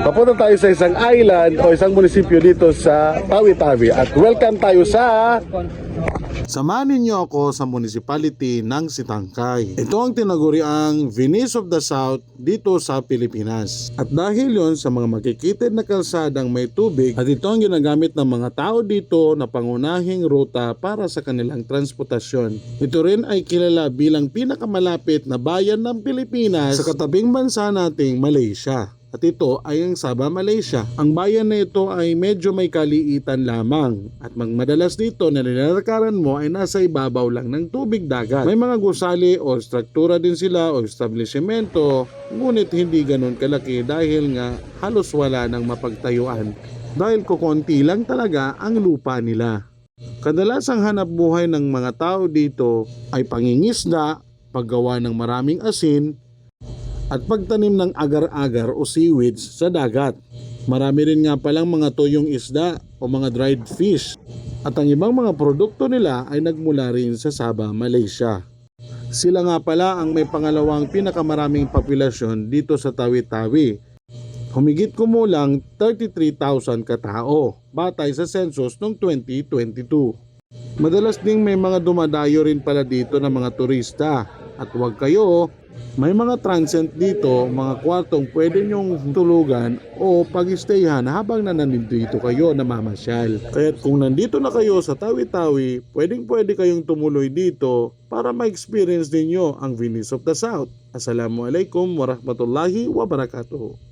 Papunta tayo sa isang island o isang munisipyo dito sa Tawi-Tawi at welcome tayo sa Samahan ninyo ako sa municipality ng Sitangkay. Ito ang tinaguriang Venice of the South dito sa Pilipinas. At dahil yon sa mga makikitid na kalsadang may tubig at ito ang ginagamit ng mga tao dito na pangunahing ruta para sa kanilang transportasyon. Ito rin ay kilala bilang pinakamalapit na bayan ng Pilipinas sa katabing bansa nating Malaysia. At ito ay ang Sabah, Malaysia. Ang bayan na ito ay medyo may kaliitan lamang. At magmadalas dito na nilalakaran mo ay nasa ibabaw lang ng tubig dagat. May mga gusali o struktura din sila o establishmento, ngunit hindi ganun kalaki dahil nga halos wala ng mapagtayuan. Dahil kukonti lang talaga ang lupa nila. Kadalasang hanap buhay ng mga tao dito ay pangingisda, paggawa ng maraming asin, at pagtanim ng agar-agar o seaweeds sa dagat. Marami rin nga palang mga toyong isda o mga dried fish at ang ibang mga produkto nila ay nagmula rin sa Sabah, Malaysia. Sila nga pala ang may pangalawang pinakamaraming populasyon dito sa Tawi-Tawi. Humigit kumulang 33,000 katao batay sa census noong 2022. Madalas ding may mga dumadayo rin pala dito ng mga turista at huwag kayo may mga transient dito, mga kwartong pwede nyong tulugan o pag-stayhan habang na nandito kayo na mamasyal. Kaya't kung nandito na kayo sa Tawi-Tawi, pwedeng pwede kayong tumuloy dito para ma-experience ninyo ang Venice of the South. Assalamualaikum warahmatullahi wabarakatuh.